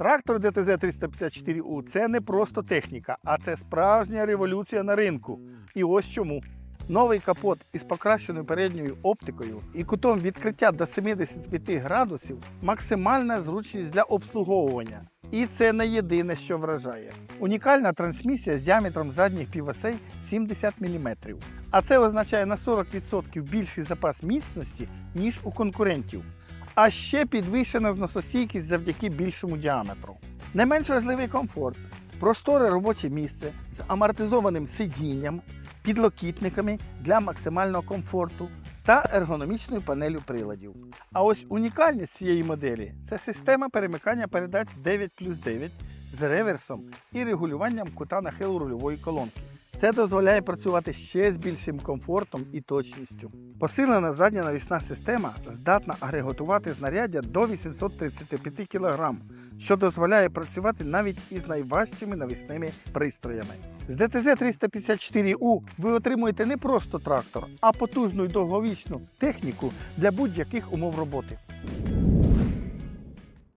Трактор ДТЗ-354У це не просто техніка, а це справжня революція на ринку. І ось чому. Новий капот із покращеною передньою оптикою і кутом відкриття до 75 градусів максимальна зручність для обслуговування. І це не єдине, що вражає. Унікальна трансмісія з діаметром задніх півосей 70 мм. А це означає на 40% більший запас міцності, ніж у конкурентів. А ще підвищена зносостійкість завдяки більшому діаметру. Не менш важливий комфорт, просторе робоче місце з амортизованим сидінням, підлокітниками для максимального комфорту та ергономічною панелю приладів. А ось унікальність цієї моделі це система перемикання передач 9 плюс 9 з реверсом і регулюванням кута нахилу рульової колонки. Це дозволяє працювати ще з більшим комфортом і точністю. Посилена задня навісна система здатна агрегатувати знаряддя до 835 кг, що дозволяє працювати навіть із найважчими навісними пристроями. З ДТЗ-354У ви отримуєте не просто трактор, а потужну і довговічну техніку для будь-яких умов роботи.